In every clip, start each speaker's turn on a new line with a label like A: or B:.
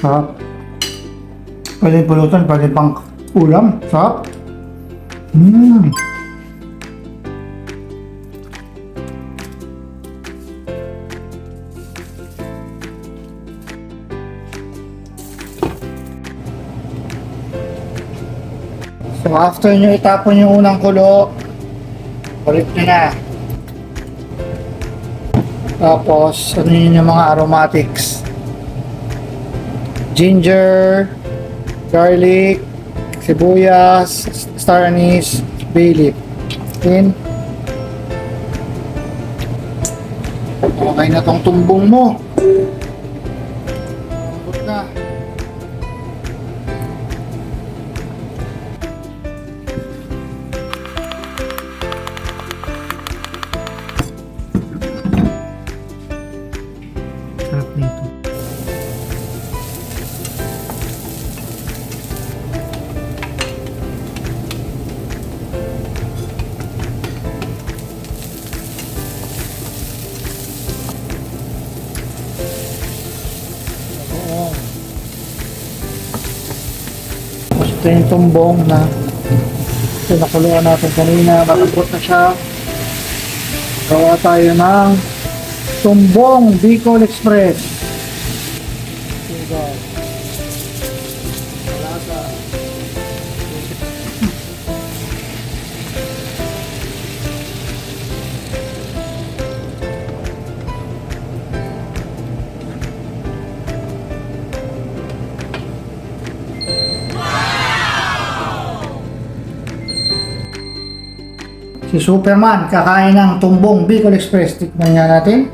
A: Sarap. Pwede pulutan, pwede pang ulam. Sarap. Mmm. So after nyo itapon yung unang kulo, balik nyo na. Tapos, ano yun yung mga aromatics? Ginger, garlic, sibuyas, star anise, bay leaf. In. Okay na tong tumbong mo. Lambot na. Ito yung tumbong na pinakuluan natin kanina. Malambot na siya. Gawa tayo ng tumbong Bicol Express. Si Superman kakain ng tumbong Bicol Express. Tikman nga natin.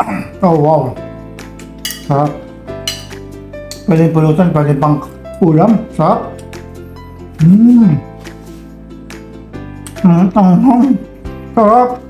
A: Oh, wow. Sarap. Pwede pulutan, pwede pang ulam. Sarap. Mmm. Mmm, ang Sarap.